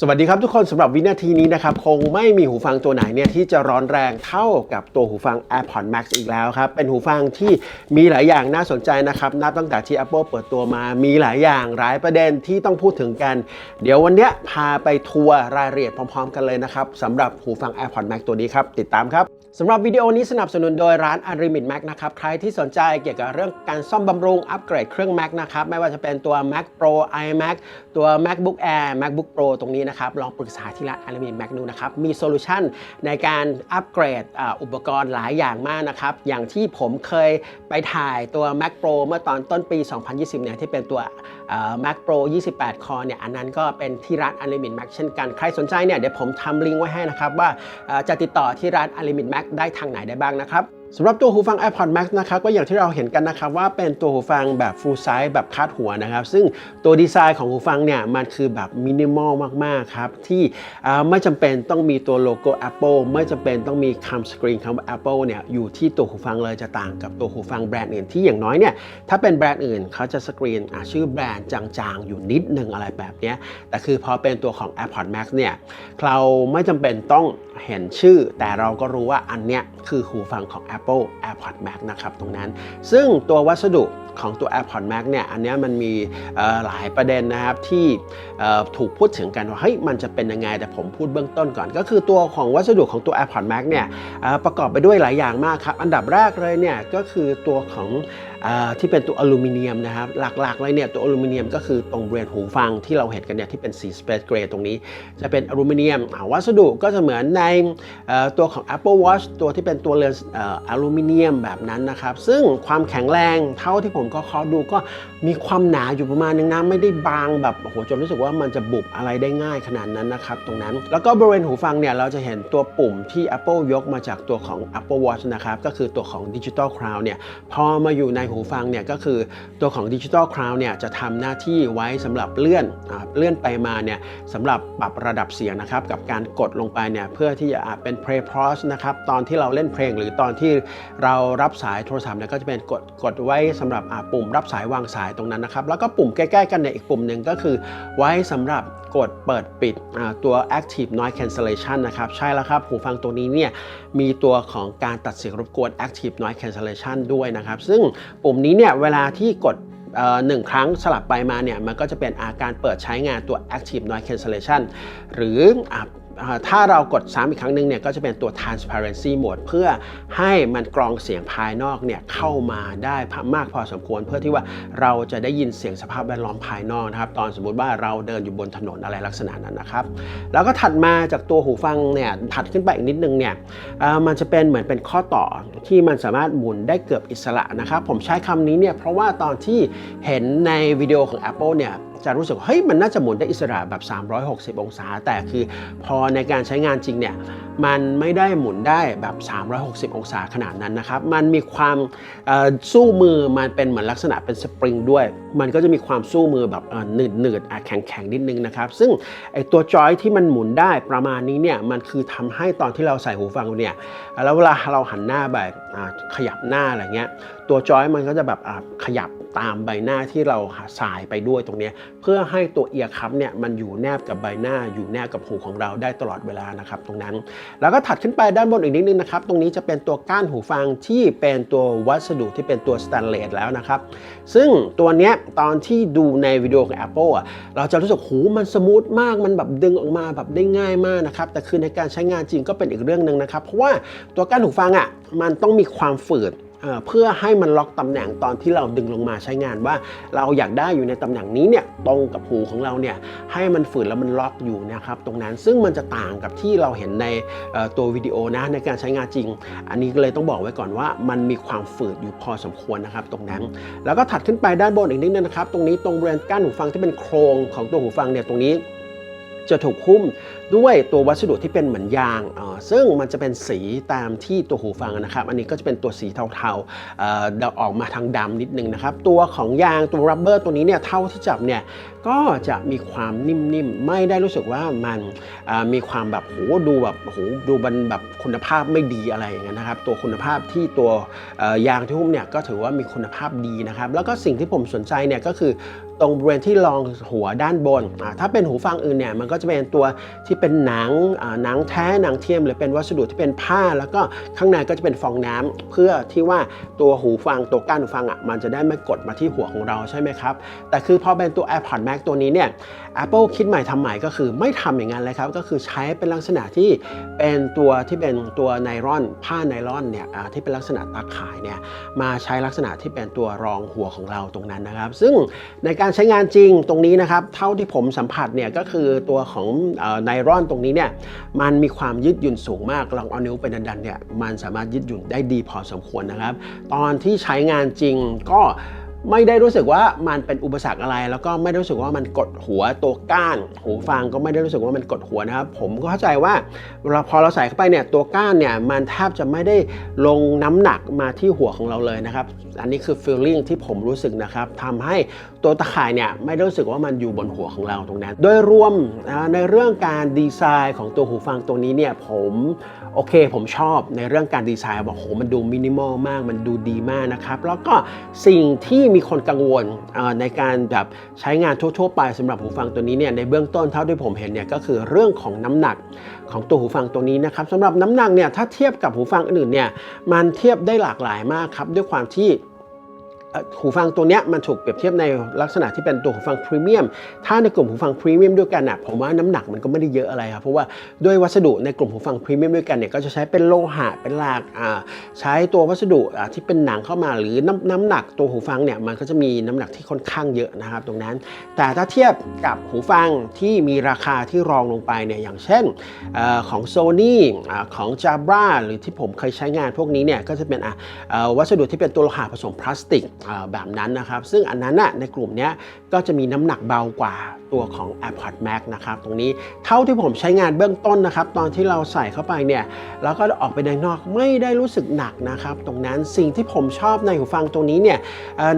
สวัสดีครับทุกคนสำหรับวินาทีนี้นะครับ คงไม่มีหูฟังตัวไหนเนี่ยที่จะร้อนแรงเท่ากับตัวหูฟัง AirPods Max อีกแล้วครับ เป็นหูฟังที่มีหลายอย่างน่าสนใจนะครับ นับตั้งแต่ที่ Apple เปิดตัวมามีหลายอย่างหลายประเด็นที่ต้องพูดถึงกัน เดี๋ยววันเนี้ยพาไปทัวร์รายละเอียดพร้อม ๆ กันเลยนะครับสำหรับหูฟัง AirPods Max ตัวนี้ครับ ติดตามครับ สำหรับวิดีโอนี้สนับสนุนโดยร้าน Unlimit Mac นะครับ ใครที่สนใจเกี่ยวกับเรื่องการซ่อมบำรุงอัปเกรดเครื่อง Mac นะครับ ไม่ว่าจะเป็นตัว Mac Pro iMac ตัว MacBook Air MacBook Pro ตรงนี้นะครับ ลองปรึกษาที่ร้าน Unlimit Mac ดูนะครับ มีโซลูชันในการอัปเกรดอุปกรณ์หลายอย่างมากนะครับ อย่างที่ผมเคยไปถ่ายตัว Mac Pro เมื่อตอนต้นปี 2020 เนี่ยที่เป็นตัว Mac Pro 28 Core เนี่ยอันนั้นก็เป็นที่ร้าน Unlimit Mac เช่นกัน ใครสนใจเนี่ยเดี๋ยวผมทำลิงก์ไว้ให้นะครับว่าจะติดต่อที่ร้าน Unlimit Mac ได้ทางไหนได้บ้างนะครับ สำหรับตัวหูฟัง AirPods Max นะครับก็อย่างที่เราเห็นกันนะครับว่าเป็นตัวหูฟังแบบ full size แบบคาดหัวนะครับ ซึ่งตัวดีไซน์ของหูฟังเนี่ยมันคือแบบมินิมอลมากๆครับที่ไม่จำเป็นต้องมีตัวโลโก้ Apple ไม่จำเป็นต้องมีคำสกรีนคำว่า Apple เนี่ยอยู่ที่ตัวหูฟังเลยจะต่างกับตัวหูฟังแบรนด์อื่นที่อย่างน้อยเนี่ยถ้าเป็นแบรนด์อื่นเขาจะสกรีนชื่อแบรนด์จางๆ อยู่นิดนึงอะไรแบบนี้แต่คือพอเป็นตัวของ AirPods Max เนี่ยเราไม่จำเป็นต้องเห็นชื่อ แต่เราก็รู้ว่าอันเนี้ยคือหูฟังของ Apple AirPods Max นะครับตรงนั้น ซึ่งตัววัสดุของตัว AirPod Max เนี่ยอันนี้มันมีหลายประเด็นนะครับที่ถูกพูดถึงกันว่าเฮ้ยมันจะเป็นยังไง แต่ผมพูดเบื้องต้นก่อน ก็คือตัวของวัสดุของตัว AirPod Max เนี่ยประกอบไปด้วยหลายอย่างมากครับ อันดับแรกเลยเนี่ยก็คือตัวของที่เป็นตัวอลูมิเนียมนะครับหลักๆเลยเนี่ยตัวอลูมิเนียมก็คือตรงบริเวณหูฟังที่เราเห็นกันเนี่ยที่เป็นสี Space Gray ตรงนี้ จะเป็นอลูมิเนียมวัสดุก็จะเหมือนในตัวของ Apple Watch ตัวที่เป็นตัวเรือนเอ่ออลูมิเนียมแบบนั้นนะครับ ซึ่งความแข็งแรงเท่าที่ผมก็เคาะดูก็มีความหนาอยู่ประมาณนึงนะไม่ได้บางแบบโอ้โหจนรู้สึกว่ามันจะบุบอะไรได้ง่ายขนาดนั้นนะครับ ตรงนั้น แล้วก็บริเวณหูฟังเนี่ยเราจะเห็นตัวปุ่มที่ Apple ยกมาจากตัวของ Apple Watch นะครับก็คือตัวของ Digital Crown เนี่ยพอมาอยู่ในหูฟังเนี่ยก็คือตัวของ Digital Crown เนี่ยจะทำหน้าที่ไว้สำหรับเลื่อนอเลื่อนไปมาเนี่ยสำหรับปรับระดับเสียงนะครับกับการกดลงไปเนี่ยเพื่อที่จะอ่าเป็น Play Pause นะครับตอนที่เราเล่นเพลงหรือตอนที่เรารับสายโทรศัพท์เนี่ยก็จะเป็นกดกดไว้สำหรับปุ่มรับสายวางสายตรงนั้นนะครับแล้วก็ปุ่มใกล้ๆกันเนี่ยอีกปุ่มหนึ่งก็คือ ไว้สำหรับกดเปิดปิดอ่าตัว Active Noise Cancellation นะครับใช่แล้วครับหูฟังตัวนี้เนี่ยมีตัวของการตัดเสียงรบกวน Active Noise Cancellation ด้วยนะครับซึ่งปุ่มนี้เนี่ยเวลาที่กดหนึ่งครั้งสลับไปมาเนี่ยมันก็จะเป็นอาการเปิดใช้งานตัว Active Noise Cancellation หรืออ ถ้าเรากดซ้ำอีกครั้งหนึ่งเนี่ยก็จะเป็นตัว transparency mode เพื่อให้มันกรองเสียงภายนอกเนี่ยเข้ามาได้มากพอสมควร เพื่อที่ว่าเราจะได้ยินเสียงสภาพแวดล้อมภายนอกนะครับ ตอนสมมุติว่าเราเดินอยู่บนถนนอะไรลักษณะนั้นนะครับ แล้วก็ถัดมาจากตัวหูฟังเนี่ยถัดขึ้นไปอีกนิดนึงเนี่ยมันจะเป็นเหมือนเป็นข้อต่อที่มันสามารถหมุนได้เกือบอิสระนะครับ ผมใช้คำนี้เนี่ยเพราะว่าตอนที่เห็นในวิดีโอของ Apple เนี่ยจะรู้สึกว่าเฮ้ยมันน่าจะหมุนได้อิสระแบบ 360 องศา แต่คือพอในการใช้งานจริงเนี่ยมันไม่ได้หมุนได้แบบ 360 องศาขนาดนั้นนะครับมันมีความสู้มือมันเป็นเหมือนลักษณะเป็นสปริงด้วย มันก็จะมีความสู้มือแบบหนืดหนืดๆอะแข็งแข็งๆนิดนึงนะครับ ซึ่งไอตัวจอยที่มันหมุนได้ประมาณนี้เนี่ยมันคือทำให้ตอนที่เราใส่หูฟังเนี่ยแล้วเวลาเราหันหน้าแบบขยับหน้าอะไรเงี้ย ตัวจอยมันก็จะแบบขยับตามใบหน้าที่เราสายไปด้วยตรงนี้ เพื่อให้ตัวเอียร์คัพเนี่ยมันอยู่แนบกับใบหน้า อยู่แนบกับหูของเราได้ตลอดเวลานะครับตรงนั้น แล้วก็ถัดขึ้นไปด้านบนอีกนิดนึงนะครับตรงนี้จะเป็นตัวก้านหูฟังที่เป็นตัววัสดุที่เป็นตัวสแตนเลสแล้วนะครับซึ่งตัวเนี้ยตอนที่ดูในวิดีโอของ Apple อะเราจะรู้สึกหูมันสมูทมากมันแบบดึงออกมาแบบได้ง่ายมากนะครับแต่คือในการใช้งานจริงก็เป็นอีกเรื่องหนึ่งนะครับเพราะว่าตัวก้านหูฟังอะมันต้องมีความฝืด เพื่อให้มันล็อกตำแหน่งตอนที่เราดึงลงมาใช้งานว่า เราอยากได้อยู่ในตำแหน่งนี้เนี่ยตรงกับหูของเราเนี่ยให้มันฝืนแล้วมันล็อกอยู่นะครับตรงนั้นซึ่งมันจะต่างกับที่เราเห็นในตัววิดีโอนะในการใช้งานจริง อันนี้ก็เลยต้องบอกไว้ก่อนว่ามันมีความฝืดอยู่พอสมควรนะครับตรงนั้น แล้วก็ถัดขึ้นไปด้านบนอีกนิดนึงนะครับ ตรงนี้ตรงบริเวณก้านหูฟังที่เป็นโครงของตัวหูฟังเนี่ยตรงนี้จะถูกหุ้ม ด้วยตัววัสดุที่เป็นเหมือนยางอ่อซึ่งมันจะเป็นสีตามที่ตัวหูฟังนะครับ อันนี้ก็จะเป็นตัวสีเทาๆเอ่อเดาออกมาทางดำนิดนึงนะครับ ตัวของยางตัวรับเบอร์ตัวนี้เนี่ยเท่าที่จับเนี่ยก็จะมีความนิ่มๆ ไม่ได้รู้สึกว่ามันอ่อมีความแบบโหดูแบบโหดูมันแบบคุณภาพไม่ดีอะไรอย่างเงี้ยนะครับ ตัวคุณภาพที่ตัวอ่อยางที่หุ้มเนี่ยก็ถือว่ามีคุณภาพดีนะครับ แล้วก็สิ่งที่ผมสนใจเนี่ยก็คือตรงบริเวณที่รองหัวด้านบนอ่าถ้าเป็นหูฟังอื่นเนี่ยมันก็จะเป็นตัวที่เป็นหนังหนังแท้หนังเทียม หรือเป็นวัสดุที่เป็นผ้า แล้วก็ข้างในก็จะเป็นฟองน้ำเพื่อที่ว่าตัวหูฟังตัวก้านหูฟังอะมันจะได้ไม่กดมาที่หัวของเราใช่ไหมครับ แต่คือพอเป็นตัว AirPods Max ตัวนี้เนี่ย Apple คิดใหม่ทำใหม่ก็คือไม่ทำอย่างนั้นเลยครับ ก็คือใช้เป็นลักษณะที่เป็นตัวที่เป็นตัวไนลอน ผ้าไนลอนเนี่ยที่เป็นลักษณะตาข่ายเนี่ยมาใช้ลักษณะที่เป็นตัวรองหัวของเราตรงนั้นนะครับ ซึ่งในการใช้งานจริงตรงนี้นะครับ เท่าที่ผมสัมผัสเนี่ยก็คือตัวของเอ่อไนรอนตรงนี้เนี่ยมันมีความยืดหยุ่นสูงมากลองเอานิ้วไปดันๆเนี่ยมันสามารถยืดหยุ่นได้ดีพอสมควรนะครับ ตอนที่ใช้งานจริงก็ ไม่ได้รู้สึกว่ามันเป็นอุปสรรคอะไร แล้วก็ไม่ได้รู้สึกว่ามันกดหัวตัวก้าน หูฟังก็ไม่ได้รู้สึกว่ามันกดหัวนะครับ ผมก็เข้าใจว่าเราพอเราใส่เข้าไปเนี่ยตัวก้านเนี่ยมันแทบจะไม่ได้ลงน้ำหนักมาที่หัวของเราเลยนะครับ อันนี้คือ feeling ที่ผมรู้สึกนะครับทำให้ตัวตะข่ายเนี่ยไม่ได้รู้สึกว่ามันอยู่บนหัวของเราตรงนั้น โดยรวมในเรื่องการดีไซน์ของตัวหูฟังตัวนี้เนี่ยผม โอเค ผมชอบในเรื่องการดีไซน์บอกโหมันดูมินิมอลมาก มันดูดีมากนะครับ แล้วก็สิ่งที่มีคนกังวลในการแบบใช้งานทั่ว ๆ ไปสำหรับหูฟังตัวนี้เนี่ยในเบื้องต้นเท่าที่ผมเห็นเนี่ยก็คือเรื่องของน้ำหนักของตัวหูฟังตัวนี้นะครับสำหรับน้ำหนักเนี่ยถ้าเทียบกับหูฟังอื่นเนี่ยมันเทียบได้หลากหลายมากครับด้วยความที่ หูฟังตัวเนี้ยมันถูกเปรียบเทียบในลักษณะที่เป็นตัวหูฟังพรีเมียม ถ้าในกลุ่มหูฟังพรีเมียมด้วยกันน่ะผมว่าน้ำหนักมันก็ไม่ได้เยอะอะไรครับ เพราะว่าด้วยวัสดุในกลุ่มหูฟังพรีเมียมด้วยกันเนี่ยก็จะใช้เป็นโลหะเป็นหลากใช้ตัววัสดุที่เป็นหนังเข้ามาหรือน้ำน้ำหนักตัวหูฟังเนี่ยมันก็จะมีน้ำหนักที่ค่อนข้างเยอะนะครับตรงนั้น แต่ถ้าเทียบกับหูฟังที่มีราคาที่รองลงไปเนี่ยอย่างเช่นอของ Sony อาของ Jabra หรือที่ผมเคยใช้งานพวกนี้เนี่ยก็จะเป็นวัสดุที่เป็นตัวโลหะผสมพลาสติกแบบนั้นนะครับ ซึ่งอันนั้นน่ะในกลุ่มนี้ก็จะมีน้ำหนักเบากว่าตัวของ AirPod Max นะครับ ตรงนี้เท่าที่ผมใช้งานเบื้องต้นนะครับ ตอนที่เราใส่เข้าไปเนี่ยแล้วก็ออกไปด้านนอกไม่ได้รู้สึกหนักนะครับ ตรงนั้นสิ่งที่ผมชอบในหูฟังตรงนี้เนี่ย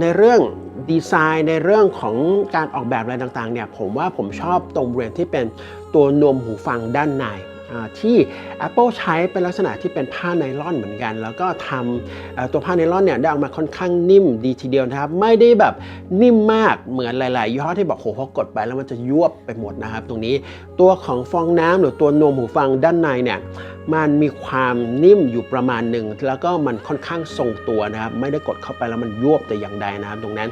ในเรื่องดีไซน์ในเรื่องของการออกแบบอะไรต่างๆเนี่ยผมว่าผมชอบตรงบริเวณที่เป็นตัวนวมหูฟังด้านใน ที่ Apple ใช้เป็นลักษณะที่เป็นผ้าไนลอนเหมือนกัน แล้วก็ทำตัวผ้าไนลอนเนี่ยได้ออกมาค่อนข้างนิ่มดีทีเดียวนะครับ ไม่ได้แบบนิ่มมากเหมือนหลาย ๆ ยี่ห้อที่บอกโหพอกดไปแล้วมันจะยวบไปหมดนะครับ ตรงนี้ ตัวของฟองน้ำหรือตัวนมหูฟังด้านในเนี่ยมันมีความนิ่มอยู่ประมาณหนึ่งแล้วก็มันค่อนข้างทรงตัวนะครับไม่ได้กดเข้าไปแล้วมันยวบแต่อย่างใดนะครับตรงนั้น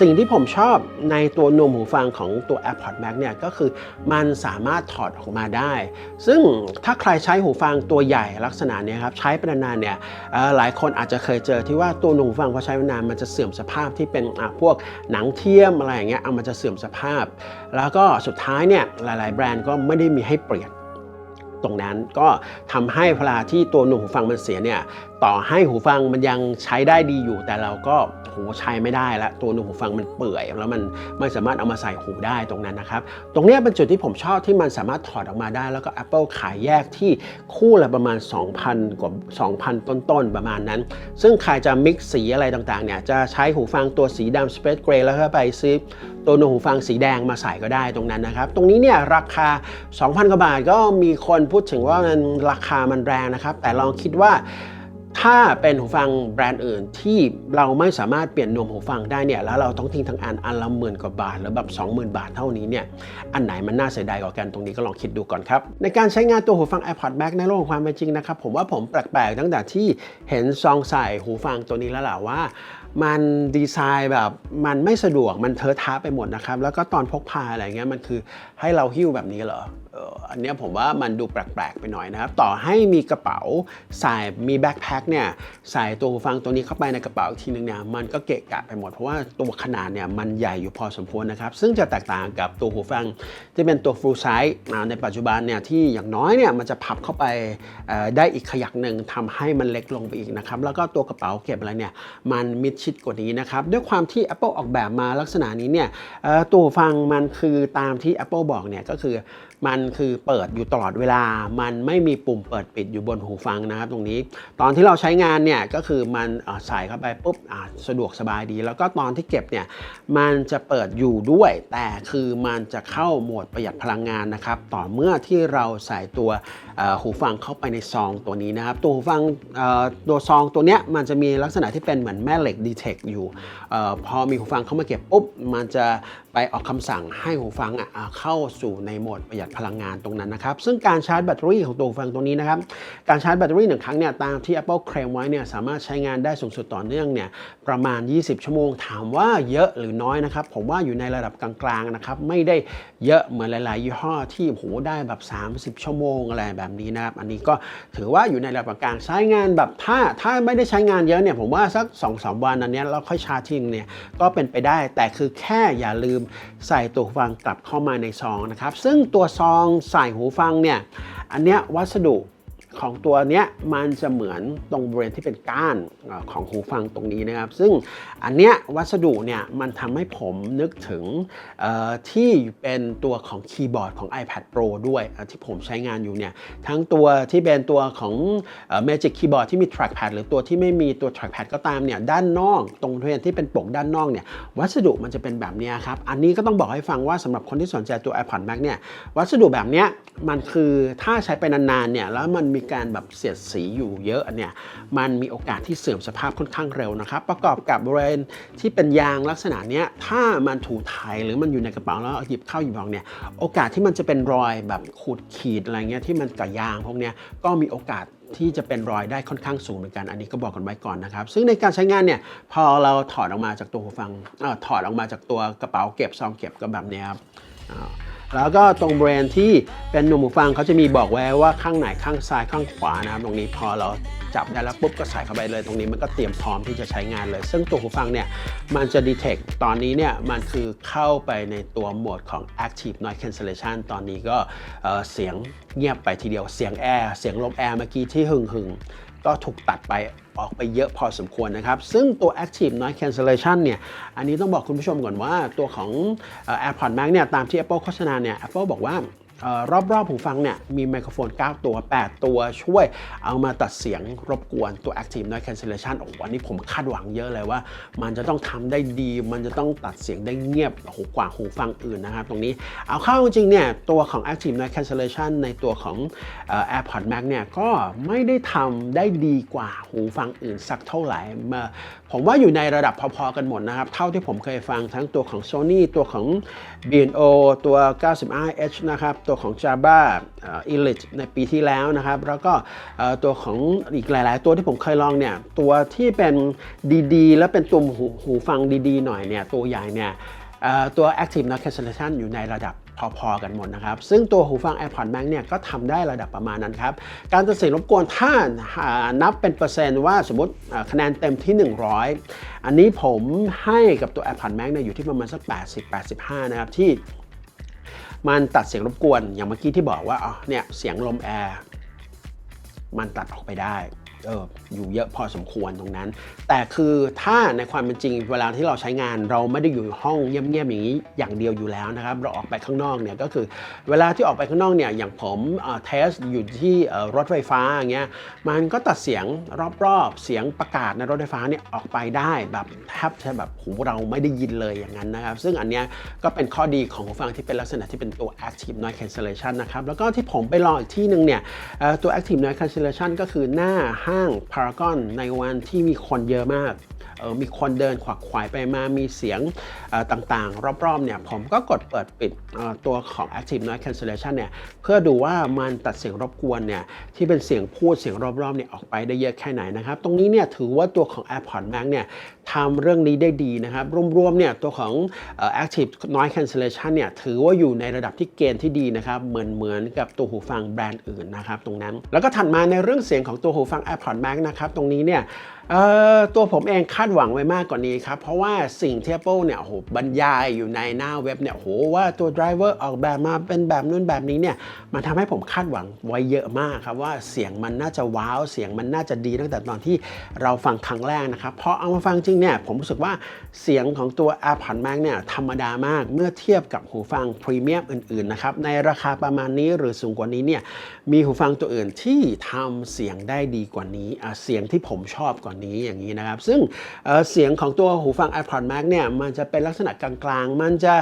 สิ่งที่ผมชอบในตัวนมหูฟังของตัว AirPods Max เนี่ยก็คือมันสามารถถอดออกมาได้ ซึ่งถ้าใครใช้หูฟังตัวใหญ่ลักษณะนี้ครับใช้ไปนานๆเนี่ยหลายคนอาจจะเคยเจอที่ว่าตัวนมหูฟังพอใช้ไปนานมันจะเสื่อมสภาพที่เป็นพวกหนังเทียมอะไรอย่างเงี้ยเอามันจะเสื่อมสภาพ แล้วก็สุดท้ายเนี่ยหลาย ๆ แบรนด์ก็็ไม่ได้มีให้เปลี่ยน ตรงนั้นก็ทำให้เวลาที่ตัวหนุ่มหูฟังมันเสียเนี่ย ต่อให้หูฟังมันยังใช้ได้ดีอยู่ แต่เราก็โหใช้ไม่ได้ละตัวหนุ่มหูฟังมันเปื่อย แล้วมันไม่สามารถเอามาใส่หูได้ตรงนั้นนะครับ ตรงนี้เป็นจุดที่ผมชอบที่มันสามารถถอดออกมาได้ แล้วก็ Apple ขายแยกที่คู่ละประมาณ 2,000 กว่า 2,000 ต้นๆ ประมาณนั้น ซึ่งใครจะมิกซ์สีอะไรต่างๆเนี่ยจะใช้หูฟังตัวสีดำ Space Gray แล้วก็ไปซื้อตัวหนหูฟังสีแดงมาใส่ก็ได้ตรงนั้นนะครับ ตรงนี้เนี่ยราคา 2,000 กว่าบาทก็มีคนพูดถึงว่ามันราคามันแรงนะครับ แต่ลองคิดว่า ถ้าเป็นหูฟังแบรนด์อื่นที่เราไม่สามารถเปลี่ยนนวมหูฟังได้เนี่ยแล้วเราต้องทิ้งทั้งอันอันละหมื่นกว่าบาทหรือแบบ20,000 บาทเท่านี้เนี่ยอันไหนมันน่าเสียดายกว่ากันตรงนี้ก็ลองคิดดูก่อนครับในการใช้งานตัวหูฟัง AirPods Max ในโลกของความเป็นจริงนะครับผมว่าผมแปลกๆตั้งแต่ที่เห็นซองใส่หูฟังตัวนี้แล้วแหละว่ามันดีไซน์แบบมันไม่สะดวกมันเทอะทะไปหมดนะครับแล้วก็ตอนพกพาอะไรเงี้ยมันคือให้เราหิ้วแบบนี้เหรอ อันนี้ผมว่ามันดูแปลกๆไปหน่อยนะครับ ต่อให้มีกระเป๋าใส่มีแบ็คแพ็คเนี่ยใส่ตัวหูฟังตัวนี้เข้าไปในกระเป๋าอีกทีนึงเนี่ยมันก็เกะกะไปหมดเพราะว่าตัวขนาดเนี่ยมันใหญ่อยู่พอสมควรนะครับ ซึ่งจะแตกต่างกับตัวหูฟังที่เป็นตัว full size ในปัจจุบันเนี่ยที่อย่างน้อยเนี่ยมันจะพับเข้าไปได้อีกขยักหนึ่งทำให้มันเล็กลงไปอีกนะครับ แล้วก็ตัวกระเป๋าเก็บอะไรเนี่ยมันมิดชิดกว่านี้นะครับ ด้วยความที่ Apple ออกแบบมาลักษณะนี้เนี่ยตัวฟังมันคือตามที่ Apple บอกเนี่ยก็คือ มันคือเปิดอยู่ตลอดเวลา มันไม่มีปุ่มเปิดปิดอยู่บนหูฟังนะครับตรงนี้ ตอนที่เราใช้งานเนี่ยก็คือมันใส่เข้าไปปุ๊บสะดวกสบายดี แล้วก็ตอนที่เก็บเนี่ยมันจะเปิดอยู่ด้วย แต่คือมันจะเข้าโหมดประหยัดพลังงานนะครับต่อเมื่อที่เราใส่ตัวหูฟังเข้าไปในซองตัวนี้นะครับตัวหูฟังตัวซองตัวเนี้ยมันจะมีลักษณะที่เป็นเหมือนแม่เหล็กดีเทคอยู่อพอมีหูฟังเข้ามาเก็บปุ๊บมันจะไปออกคำสั่งให้หูฟังอะเข้าสู่ในโหมดประหยัดพลังงานตรงนั้นนะครับ ซึ่งการชาร์จแบตเตอรี่ของตัวหูฟังตัวนี้นะครับ การชาร์จแบตเตอรี่หนึ่งครั้งเนี่ยตามที่ Apple เคลมไว้เนี่ยสามารถใช้งานได้สูงสุดต่อเนื่องเนี่ยประมาณ 20 ชั่วโมง ถามว่าเยอะหรือน้อยนะครับ ผมว่าอยู่ในระดับกลางๆนะครับ ไม่ได้เยอะเหมือนหลาย ๆ ยี่ห้อที่โหได้แบบ 30 ชั่วโมงอะไรแบบนี้นะครับ อันนี้ก็ถือว่าอยู่ในระดับกลางใช้งานแบบถ้าถ้าไม่ได้ใช้งานเยอะเนี่ยผมว่าสัก2-3วันอันนี้เราค่อยชาร์จทิ้งเนี่ยก็เป็นไปได้แต่คือแค่อย่าลืมใส่ตัวหูฟังกลับเข้ามาในซองนะครับซึ่งตัวซซองใส่หูฟังเนี่ย อันเนี้ยวัสดุ ของตัวเนี้ยมันจะเหมือนตรงบริเวณที่เป็นก้านของหูฟังตรงนี้นะครับ ซึ่งอันเนี้ยวัสดุเนี่ยมันทำให้ผมนึกถึงที่เป็นตัวของคีย์บอร์ดของ iPad Pro ด้วยที่ผมใช้งานอยู่เนี่ยทั้งตัวที่เป็นตัวของเอ่อ Magic Keyboard ที่มี trackpad หรือตัวที่ไม่มีตัว trackpad ก็ตามเนี่ยด้านนอก ตรงบริเวณที่เป็นปกด้านนอกเนี่ยวัสดุมันจะเป็นแบบนี้ครับ อันนี้ก็ต้องบอกให้ฟังว่าสำหรับคนที่สนใจตัว iPod Mac เนี่ยวัสดุแบบเนี้ยมันคือถ้าใช้ไปนานๆเนี่ยแล้วมันมีการแบบเสียดสีอยู่เยอะเนี่ยมันมีโอกาสที่เสื่อมสภาพค่อนข้างเร็วนะครับประกอบกับบริเวณที่เป็นยางลักษณะเนี้ยถ้ามันถูไถหรือมันอยู่ในกระเป๋าแล้วหยิบเข้าหยิบออกเนี่ยโอกาสที่มันจะเป็นรอยแบบขูดขีดอะไรเงี้ยที่มันกับยางพวกเนี้ยก็มีโอกาสที่จะเป็นรอยได้ค่อนข้างสูงเหมือนกัน อันนี้ก็บอกกันไว้ก่อนนะครับ ซึ่งในการใช้งานเนี่ย พอเราถอดออกมาจากตัวหูฟังอถอดออกมาจากตัวกระเป๋าเก็บซองเก็บก็แบบเนี้ยครับ แล้วก็ตรงแบริเวณที่เป็นหนุ่มหูฟังเขาจะมีบอกไว้ว่าข้างไหนข้างซ้ายข้างขวานะครับตรงนี้พอเราจับได้แล้วปุ๊บก็ใส่เข้าไปเลย ตรงนี้มันก็เตรียมพร้อมที่จะใช้งานเลย ซึ่งตัวหูฟังเนี่ยมันจะ detect ตอนนี้เนี่ยมันคือเข้าไปในตัวโหมดของ active noise cancellation ตอนนี้ก็เเสียงเงียบไปทีเดียวเสียงแอร์เสียงลมแอร์เมื่อกี้ที่หึงหึง ก็ถูกตัดไปออกไปเยอะพอสมควรนะครับ ซึ่งตัว Active Noise Cancellation เนี่ย อันนี้ต้องบอกคุณผู้ชมก่อนว่าตัวของเอ่อ AirPods Max เนี่ย ตามที่ Apple โฆษณาเนี่ย Apple บอกว่า รอบๆหูฟังเนี่ยมีไมโครโฟน 9 ตัว 8 ตัวช่วยเอามาตัดเสียงรบกวนตัว Active Noise Cancellation โอ้โหอันนี้ผมคาดหวังเยอะเลยว่า มันจะต้องทำได้ดี มันจะต้องตัดเสียงได้เงียบโหกว่าหูฟังอื่นนะครับตรงนี้เอาเข้าจริงๆเนี่ยตัวของ Active Noise Cancellation ในตัวของ AirPods Max เนี่ยก็ไม่ได้ทำได้ดีกว่าหูฟังอื่นสักเท่าไหร่มา ผมว่าอยู่ในระดับพอๆกันหมดนะครับ เท่าที่ผมเคยฟังทั้งตัวของ Sony ตัวของ B&O ตัว 95H นะครับ ตัวของ Jabra Elite ในปีที่แล้วนะครับ แล้วก็ตัวของอีกหลาย ๆ ตัวที่ผมเคยลองเนี่ย ตัวที่เป็นดีๆ แล้วเป็นตัวหูหูฟังดี ๆ หน่อยเนี่ย ตัวใหญ่เนี่ยตัว Active Noise Cancellation อยู่ในระดับ พอๆกันหมดนะครับ ซึ่งตัวหูฟัง AirPods Max เนี่ยก็ทำได้ระดับประมาณนั้นครับ การตัดสินรบกวนถ้านับเป็นเปอร์เซ็นต์ว่าสมมติคะแนนเต็มที่ 100 อันนี้ผมให้กับตัว AirPods Max เนี่ยอยู่ที่ประมาณสัก 80-85 นะครับ ที่มันตัดเสียงรบกวนอย่างเมื่อกี้ที่บอกว่าอ๋อเนี่ยเสียงลมแอร์มันตัดออกไปได้ อออยู่เยอะพอสมควรตรงนั้น แต่คือถ้าในความเป็นจริงเวลาที่เราใช้งาน เราไม่ได้อยู่ห้องเงียบๆอย่างนี้อย่างเดียวอยู่แล้วนะครับ เราออกไปข้างนอกเนี่ยก็คือเวลาที่ออกไปข้างนอกเนี่ยอย่างผมเทสอยู่ที่รถไฟฟ้าอย่างเงี้ยมันก็ตัดเสียงรอบๆ เสียงประกาศในรถไฟฟ้าเนี่ยออกไปได้แบบแทบจะแบบหูเราไม่ได้ยินเลยอย่างนั้นนะครับ ซึ่งอันเนี้ยก็เป็นข้อดีของหูฟังที่เป็นลักษณะที่เป็นตัว active noise cancellation นะครับแล้วก็ที่ผมไปลองอีกที่หนึ่งเนี่ยตัว active noise cancellation ก็คือหน้าห้างพารากอนในวันที่มีคนเยอะมาก ออมีคนเดินขวักไขวายไปมามีเสียงออต่างๆ รอบๆเนี่ยผมก็กดเปิดปิดออตัวของ Active Noise Cancellation เนี่ยเพื่อดูว่ามันตัดเสียงรบกวนเนี่ยที่เป็นเสียงพูดเสียงรอบๆเนี่ยออกไปได้เยอะแค่ไหนนะครับ ตรงนี้เนี่ยถือว่าตัวของ AirPods Max เนี่ยทำเรื่องนี้ได้ดีนะครับ รวมๆเนี่ยตัวของเอ่อ Active Noise Cancellation เนี่ยถือว่าอยู่ในระดับที่เกณฑ์ที่ดีนะครับ เหมือนเหมือนกับตัวหูฟังแบรนด์อื่นนะครับตรงนั้น แล้วก็ถัดมาในเรื่องเสียงของตัวหูฟัง AirPods AirPods Max นะครับตรงนี้เนี่ย เอ่อตัวผมเองคาดหวังไว้มากกว่านี้ครับ เพราะว่าสิ่งที่ Apple เนี่ยโหบรรยายอยู่ในหน้าเว็บเนี่ยโหว่าตัว driver ออกแบบมาเป็นแบบนู้นแบบนี้เนี่ยมันทำให้ผมคาดหวังไว้เยอะมากครับ ว่าเสียงมันน่าจะว้าว เสียงมันน่าจะดีตั้งแต่ตอนที่เราฟังครั้งแรกนะครับพอเอามาฟังจริงเนี่ยผมรู้สึกว่าเสียงของตัว AirPods Max เนี่ยธรรมดามากเมื่อเทียบกับหูฟังพรีเมียมอื่นๆนะครับในราคาประมาณนี้หรือสูงกว่านี้เนี่ยมีหูฟังตัวอื่นที่ทำเสียงได้ดีกว่านี้เสียงที่ผมชอบกว่านี้อย่างนี้นะครับ ซึ่งเเสียงของตัวหูฟัง AirPods Max เนี่ยมันจะเป็นลักษณะกลางๆ มันจะ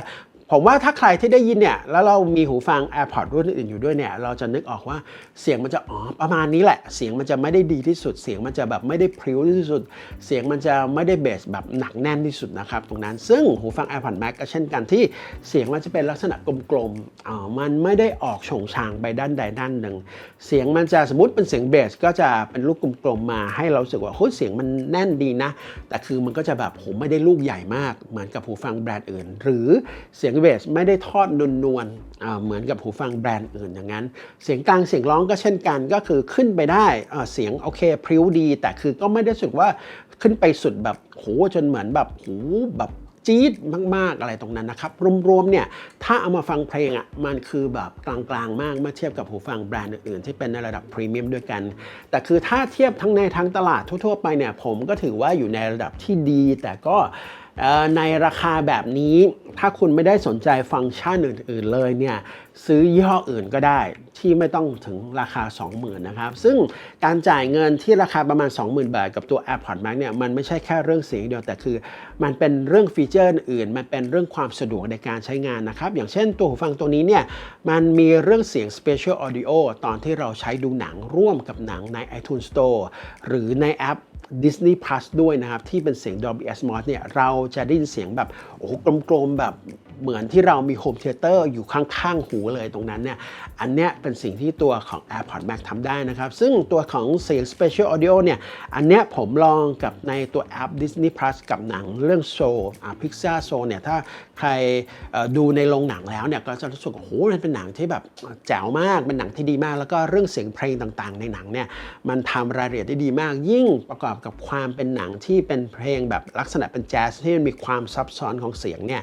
ผมว่าถ้าใครที่ได้ยินเนี่ย แล้วเรามีหูฟัง AirPods รุ่นอื่นอยู่ด้วยเนี่ย เราจะนึกออกว่าเสียงมันจะอ๋อประมาณนี้แหละ เสียงมันจะไม่ได้ดีที่สุด เสียงมันจะแบบไม่ได้พริ้วที่สุด เสียงมันจะไม่ได้เบสแบบหนักแน่นที่สุดนะครับ ตรงนั้น ซึ่งหูฟัง AirPods Max ก็เช่นกันที่เสียงมันจะเป็นลักษณะกลมๆอ๋อมันไม่ได้ออกโฉงฉางไปด้านใดด้านหนึ่ง เสียงมันจะสมมติเป็นเสียงเบสก็จะเป็นลูกกลมๆมาให้เราสึกว่าเฮ้เสียงมันแน่นดีนะ แต่คือมันก็จะแบบโหไม่ได้ลูกใหญ่มากเหมือนกับหูฟังแบรนด์อื่น หรือเสียงเบสไม่ได้ทอดนวลๆเหมือนกับหูฟังแบรนด์อื่นอย่างนั้น เสียงกลางเสียงร้องก็เช่นกันก็คือขึ้นไปได้เสียงโอเคพริ้วดี แต่คือก็ไม่ได้สึกว่าขึ้นไปสุดแบบโหจนเหมือนแบบโหแบบจี๊ดมาก ๆ อะไรตรงนั้นนะครับ รวม ๆ เนี่ย ถ้าเอามาฟังเพลงอะมันคือแบบกลางๆ มากเมื่อเทียบกับหูฟังแบรนด์อื่น ๆ ที่เป็นในระดับพรีเมียมด้วยกัน แต่คือถ้าเทียบทั้งในทั้งตลาดทั่ว ๆ ไปเนี่ย ผมก็ถือว่าอยู่ในระดับที่ดี แต่ก็ ในราคาแบบนี้ถ้าคุณไม่ได้สนใจฟังก์ชันอื่น ๆ เลยเนี่ยซื้อยี่ห้ออื่นก็ได้ที่ไม่ต้องถึงราคา 20,000นะครับ ซึ่งการจ่ายเงินที่ราคาประมาณ 20,000 บาท กับตัว AirPods Max เนี่ยมันไม่ใช่แค่เรื่องเสียงเดียวแต่คือ มันเป็นเรื่องฟีเจอร์อื่น มันเป็นเรื่องความสะดวกในการใช้งานนะครับ อย่างเช่นตัวหูฟังตัวนี้เนี่ยมันมีเรื่องเสียง Special Audio ตอนที่เราใช้ดูหนังร่วมกับหนังใน iTunes Store หรือในแอป Disney Plus ด้วยนะครับ ที่เป็นเสียง Dolby Atmos เนี่ย เราจะได้ยินเสียงแบบ โอ้โหกลมๆ แบบ เหมือนที่เรามีโฮมเทเตอร์อยู่ข้างๆ หูเลยตรงนั้นเนี่ย อันเนี้ยเป็นสิ่งที่ตัวของ AirPods Max ทำได้นะครับ ซึ่งตัวของเสียง Special Audio เนี่ย อันเนี้ยผมลองกับในตัวแอป Disney Plus กับหนังเรื่องโซอ่า Pixar โซเนี่ย ถ้าใครดูในโรงหนังแล้วเนี่ย ก็จะรู้สึกว่าโอ้โหมันเป็นหนังที่แบบแจ๋วมาก เป็นหนังที่ดีมาก แล้วก็เรื่องเสียงเพลงต่างๆ ในหนังเนี่ย มันทำรายละเอียดได้ดีมาก ยิ่งประกอบกับความเป็นหนังที่เป็นเพลงแบบลักษณะเป็นแจ๊สที่มันมีความซับซ้อนของเสียงเนี่ย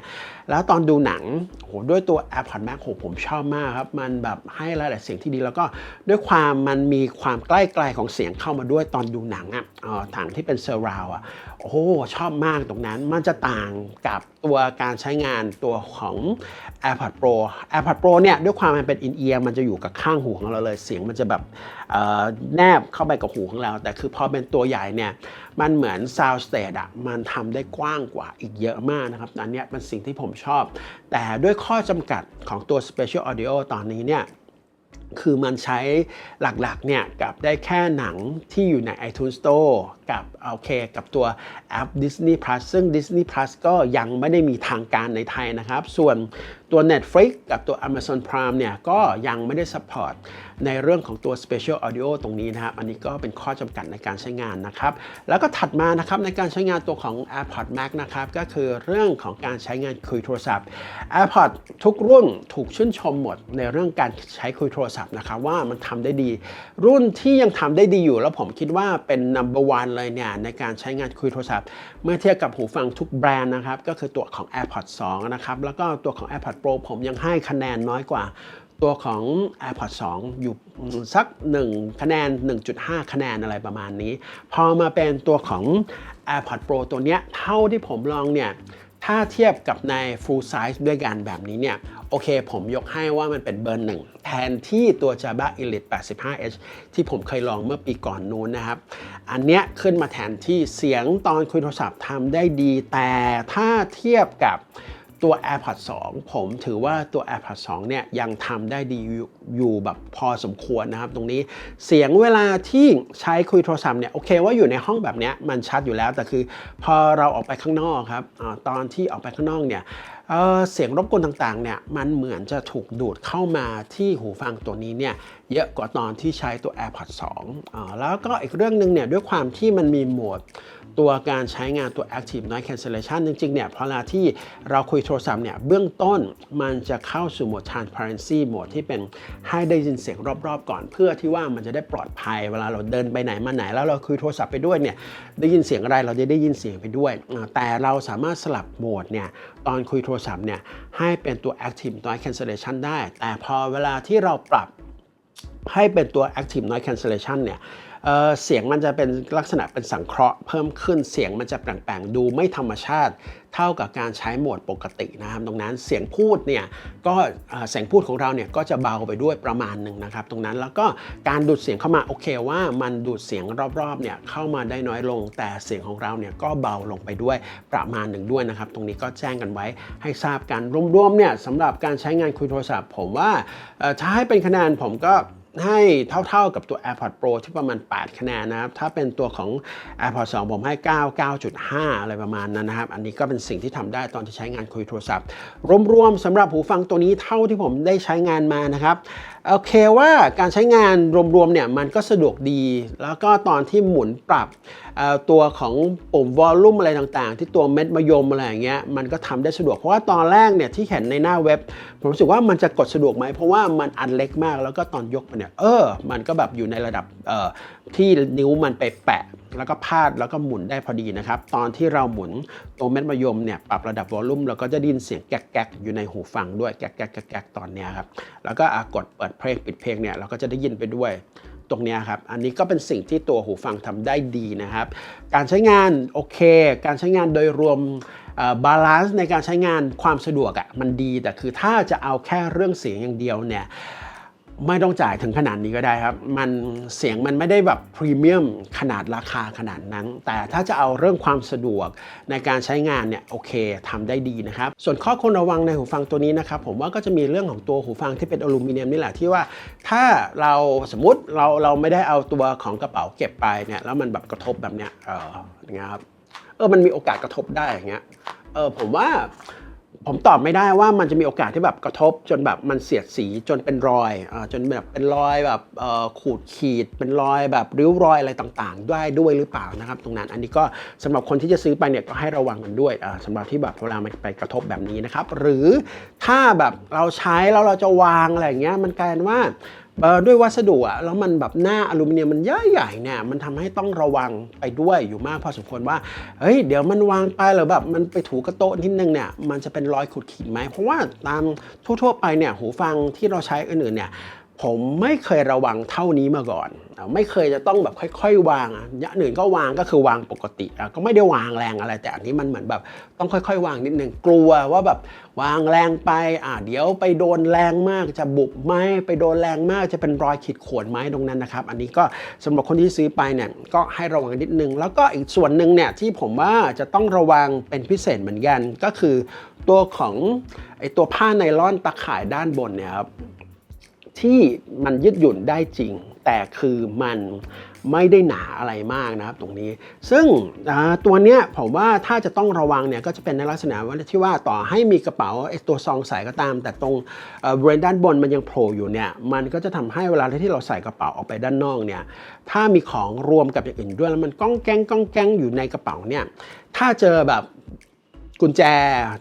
แล้วตอนดูหนังโหด้วยตัว AirPods Max โหผมชอบมากครับ มันแบบให้รายละเอียดเสียงที่ดี แล้วก็ด้วยความมันมีความใกล้ไกลของเสียงเข้ามาด้วยตอนดูหนังอะอ่อถังที่เป็นเซอร์ราวอะโอ้ชอบมากตรงนั้นมันจะต่างกับตัวการใช้งานตัวของ AirPods Pro AirPods Pro เนี่ยด้วยความมันเป็นอินเอียร์มันจะอยู่กับข้างหูของเราเลยเสียงมันจะแบบแนบเข้าไปกับหูของเรา แต่คือพอเป็นตัวใหญ่เนี่ยมันเหมือนซาวสเตจอะมันทำได้กว้างกว่าอีกเยอะมากนะครับ อันเนี้ยเป็นสิ่งที่ผมชอบ แต่ด้วยข้อจำกัดของตัว Special Audio ตอนนี้เนี่ยคือมันใช้หลักๆเนี่ยกับได้แค่หนังที่อยู่ใน iTunes Store กับโอเคกับตัวแอป Disney Plus ซึ่ง Disney Plus ก็ยังไม่ได้มีทางการในไทยนะครับ ส่วนตัว Netflix กับตัว Amazon Prime เนี่ยก็ยังไม่ได้ support ในเรื่องของตัว Special Audio ตรงนี้นะครับ อันนี้ก็เป็นข้อจำกัดในการใช้งานนะครับ แล้วก็ถัดมานะครับในการใช้งานตัวของ AirPods Max นะครับก็คือเรื่องของการใช้งานคุยโทรศัพท์ AirPods ทุกรุ่นถูกชื่นชมหมดในเรื่องการใช้คุยโทรศัพท์นะครับว่ามันทำได้ดี รุ่นที่ยังทำได้ดีอยู่ แล้วผมคิดว่าเป็น number one เลยเนี่ยในการใช้งานคุยโทรศัพท์ เมื่อเทียบกับหูฟังทุกแบรนด์นะครับก็คือตัวของ AirPods 2 นะครับแล้วก็ตัวของ AirPods Pro ผมยังให้คะแนนน้อยกว่าตัวของ AirPods 2 อยู่สัก 1 คะแนน 1.5 คะแนนอะไรประมาณนี้ พอมาเป็นตัวของ AirPods Pro ตัวเนี้ยเท่าที่ผมลองเนี่ย ถ้าเทียบกับใน full size ด้วยกันแบบนี้เนี่ย โอเค ผมยกให้ว่ามันเป็นเบอร์หนึ่งแทนที่ตัว Jabra Elite 85H ที่ผมเคยลองเมื่อปีก่อนนู้นนะครับ อันเนี้ยขึ้นมาแทนที่เสียงตอนคุยโทรศัพท์ทำได้ดี แต่ถ้าเทียบกับตัว AirPods 2 ผมถือว่าตัว AirPods 2 เนี่ยยังทำได้ดีอยู่แบบพอสมควรนะครับ ตรงนี้เสียงเวลาที่ใช้คุยโทรศัพท์เนี่ยโอเคว่าอยู่ในห้องแบบเนี้ยมันชัดอยู่แล้ว แต่คือพอเราออกไปข้างนอกครับอตอนที่ออกไปข้างนอกเนี่ย เเสียงรบกวนต่างๆเนี่ยมันเหมือนจะถูกดูดเข้ามาที่หูฟังตัวนี้เนี่ยเยอะกว่าตอนที่ใช้ตัว AirPods 2อ่าแล้วก็อีกเรื่องหนึ่งเนี่ยด้วยความที่มันมีโหมด ตัวการใช้งานตัว Active Noise Cancellation จริงๆเนี่ยพอเวลาที่เราคุยโทรศัพท์เนี่ยเบื้องต้นมันจะเข้าสู่โหมด Transparency โหมดที่เป็นให้ได้ยินเสียงรอบๆ ก่อน เพื่อที่ว่ามันจะได้ปลอดภัย เวลาเราเดินไปไหนมาไหน แล้วเราคุยโทรศัพท์ไปด้วยเนี่ยได้ยินเสียงอะไรเราจะได้ยินเสียงไปด้วย แต่เราสามารถสลับโหมดเนี่ยตอนคุยโทรศัพท์เนี่ยให้เป็นตัว Active Noise Cancellation ได้ แต่พอเวลาที่เราปรับให้เป็นตัว Active Noise Cancellation เนี่ย เสียงมันจะเป็นลักษณะเป็นสังเคราะห์เพิ่มขึ้นเสียงมันจะแปลงๆดูไม่ธรรมชาติ เท่ากับการใช้โหมดปกตินะครับ ตรงนั้นเสียงพูดเนี่ยก็เสียงพูดของเราเนี่ยก็จะเบาไปด้วยประมาณหนึ่งนะครับ ตรงนั้นแล้วก็การดูดเสียงเข้ามาโอเคว่ามันดูดเสียงรอบๆเนี่ยเข้ามาได้น้อยลง แต่เสียงของเราเนี่ยก็เบาลงไปด้วยประมาณหนึ่งด้วยนะครับ ตรงนี้ก็แจ้งกันไว้ให้ทราบกันรวมๆเนี่ยสำหรับการใช้งานคุยโทรศัพท์ ผมว่าถ้าให้เป็นคะแนนผมก็ ให้เท่าๆกับตัว AirPod Pro ที่ประมาณ 8 คะแนนนะครับ ถ้าเป็นตัวของ AirPod 2 ผมให้ 9 9.5 อะไรประมาณนั้นนะครับ อันนี้ก็เป็นสิ่งที่ทำได้ตอนที่ใช้งานคุยโทรศัพท์ รวมๆสำหรับหูฟังตัวนี้เท่าที่ผมได้ใช้งานมานะครับ โอเคว่าการใช้งานรวมๆเนี่ยมันก็สะดวกดี แล้วก็ตอนที่หมุนปรับตัวของปุ่มวอลลุ่มอะไรต่างๆ ที่ตัวเม็ดมะยมอะไรอย่างเงี้ยมันก็ทำได้สะดวกเพราะว่าตอนแรกเนี่ยที่เห็นในหน้าเว็บ ผมรู้สึกว่ามันจะกดสะดวกไหมเพราะว่ามันอันเล็กมากแล้วก็ตอนยกไปเนี่ยเออมันก็แบบอยู่ในระดับ ที่นิ้วมันไปแปะ แล้วก็พาดแล้วก็หมุนได้พอดีนะครับ ตอนที่เราหมุนตัวเม็ดมะยมเนี่ยปรับระดับวอลลุ่มเราก็จะได้ยินเสียงแก๊กๆอยู่ในหูฟังด้วยแก๊กๆแก๊กๆตอนเนี้ยครับแล้วก็อะกดเปิดเพลงปิดเพลงเนี่ยเราก็จะได้ยินไปด้วยตรงนี้ครับ อันนี้ก็เป็นสิ่งที่ตัวหูฟังทำได้ดีนะครับ การใช้งานโอเค การใช้งานโดยรวมบาลานซ์ในการใช้งานความสะดวกอะ่ะมันดีแต่คือถ้าจะเอาแค่เรื่องเสียงอย่างเดียวเนี่ย ไม่ต้องจ่ายถึงขนาดนี้ก็ได้ครับ มันเสียงมันไม่ได้แบบพรีเมียมขนาดราคาขนาดนั้น แต่ถ้าจะเอาเรื่องความสะดวกในการใช้งานเนี่ยโอเคทำได้ดีนะครับ ส่วนข้อควรระวังในหูฟังตัวนี้นะครับ ผมว่าก็จะมีเรื่องของตัวหูฟังที่เป็นอลูมิเนียมนี่แหละที่ว่า ถ้าเราสมมติเราเราไม่ได้เอาตัวของกระเป๋าเก็บไปเนี่ยแล้วมันแบบกระทบแบบเนี้ยเอออย่างเงี้ยครับเออมันมีโอกาสกระทบได้อย่างเงี้ยเออผมว่า ผมตอบไม่ได้ว่ามันจะมีโอกาสที่แบบกระทบจนแบบมันเสียดสีจนเป็นรอยอาจนแบบเป็นรอยแบบขูดขีด เป็นรอยแบบริ้วรอยอะไรต่างๆได้ด้วยหรือเปล่านะครับ ตรงนั้นอันนี้ก็สำหรับคนที่จะซื้อไปเนี่ยก็ให้ระวังกันด้วยอ่าสำหรับที่แบบเวลามันไปกระทบแบบนี้นะครับ หรือถ้าแบบเราใช้แล้วเราจะวางอะไรอย่างเงี้ยมันกลายเป็นว่า ด้วยวัสดุอะแล้วมันแบบหน้าอลูมิเนียมมันใหญ่ๆเนี่ยมันทำให้ต้องระวังไปด้วยอยู่มากพอสมควรว่าเฮ้ยเดี๋ยวมันวางไปหรือแบบมันไปถูกระโต๊ะนิดนึงเนี่ยมันจะเป็นรอยขูดขีดไหมเพราะว่าตามทั่วๆไปเนี่ยหูฟังที่เราใช้อื่นๆเนี่ย ผมไม่เคยระวังเท่านี้มาก่อน ไม่เคยจะต้องแบบค่อย ๆ วางอะย่างอื่นก็วางก็คือวางปกติก็ไม่ได้วางแรงอะไร แต่อันนี้มันเหมือนแบบต้องค่อย ๆ วางนิดนึงกลัวว่าแบบวางแรงไปอะเดี๋ยวไปโดนแรงมากจะบุบไหมไปโดนแรงมากจะเป็นรอยขีดข่วนไหมตรงนั้นนะครับ อันนี้ก็สำหรับคนที่ซื้อไปเนี่ยก็ให้ระวังนิดนึง แล้วก็อีกส่วนหนึ่งเนี่ยที่ผมว่าจะต้องระวังเป็นพิเศษเหมือนกันก็คือตัวของไอตัวผ้าไนล่อนตะข่ายด้านบนเนี่ยครับ ที่มันยืดหยุ่นได้จริง แต่คือมันไม่ได้หนาอะไรมากนะครับตรงนี้ ซึ่งตัวเนี้ยผมว่าถ้าจะต้องระวังเนี่ยก็จะเป็นในลักษณะว่าที่ว่าต่อให้มีกระเป๋าไอ้ตัวซองใส่ก็ตาม แต่ตรงบริเวณด้านบนมันยังโผล่อยู่เนี่ยมันก็จะทำให้เวลาที่เราใส่กระเป๋าออกไปด้านนอกเนี่ยถ้ามีของรวมกับอย่างอื่นด้วยแล้วมันก้องแก้งก้องแก้งอยู่ในกระเป๋าเนี่ยถ้าเจอแบบ กุญแจ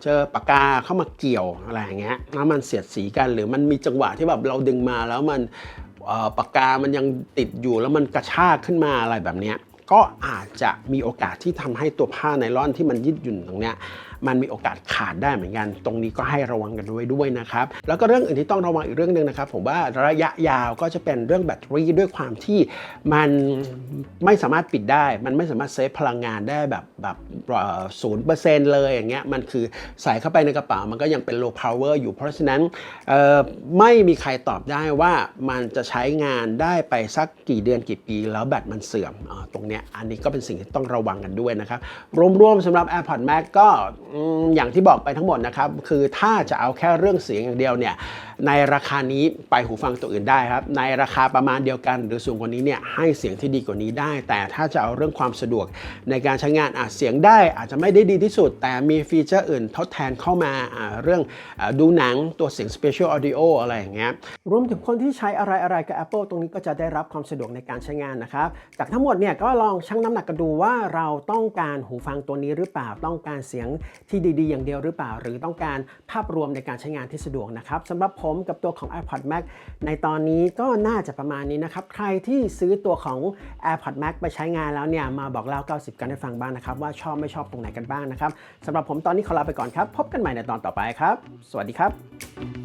เจอปากกาเข้ามาเกี่ยวอะไรอย่างเงี้ยแล้วมันเสียดสีกันหรือมันมีจังหวะที่แบบเราดึงมาแล้วมันปากกามันยังติดอยู่แล้วมันกระชากขึ้นมาอะไรแบบเนี้ย ก็อาจจะมีโอกาสที่ทำให้ตัวผ้าไนล่อนที่มันยืดหยุ่นตรงเนี้ยมันมีโอกาสขาดได้เหมือนกัน ตรงนี้ก็ให้ระวังกันด้วยด้วยนะครับ แล้วก็เรื่องอื่นที่ต้องระวังอีกเรื่องหนึ่งนะครับ ผมว่าระยะยาวก็จะเป็นเรื่องแบตเตอรี่ด้วยความที่มันไม่สามารถปิดได้ มันไม่สามารถเซฟพลังงานได้แบบแบบศูนย์เปอร์เซ็นต์เลยอย่างเงี้ย มันคือใส่เข้าไปในกระเป๋ามันก็ยังเป็น low power อยู่ เพราะฉะนั้นไม่มีใครตอบได้ว่ามันจะใช้งานได้ไปสักกี่เดือนกี่ปี แล้วแบตมันเสื่อมอาตรงนี้เนี่ยอันนี้ก็เป็นสิ่งที่ต้องระวังกันด้วยนะครับ รวมๆสำหรับ AirPods Max ก็อย่างที่บอกไปทั้งหมดนะครับ คือถ้าจะเอาแค่เรื่องเสียงอย่างเดียวเนี่ยในราคานี้ไปหูฟังตัวอื่นได้ครับ ในราคาประมาณเดียวกัน หรือสูงกว่านี้เนี่ยให้เสียงที่ดีกว่านี้ได้ แต่ถ้าจะเอาเรื่องความสะดวกในการใช้งานอาจเสียงได้อาจจะไม่ได้ดีที่สุด แต่มีฟีเจอร์อื่นทดแทนเข้ามาเรื่องดูหนังตัวเสียง Special Audio อะไรอย่างเงี้ยรวมถึงคนที่ใช้อะไรอะไรกับ Apple ตรงนี้ก็จะได้รับความสะดวกในการใช้งานนะครับ จากทั้งหมดเนี่ยก็ลองชั่งน้ำหนักกันดูว่าเราต้องการหูฟังตัวนี้หรือเปล่าต้องการเสียงที่ดีๆ อย่างเดียวหรือเปล่า หรือต้องการภาพรวมในการใช้งานที่สะดวกนะครับสำหรับผมกับตัวของ AirPod Max ในตอนนี้ก็น่าจะประมาณนี้นะครับ ใครที่ซื้อตัวของ AirPod Max ไปใช้งานแล้วเนี่ยมาบอกเล่า 90 กันให้ฟังบ้างนะครับ ว่าชอบไม่ชอบตรงไหนกันบ้างนะครับสำหรับผมตอนนี้ขอลาไปก่อนครับ พบกันใหม่ในตอนต่อไปครับ สวัสดีครับ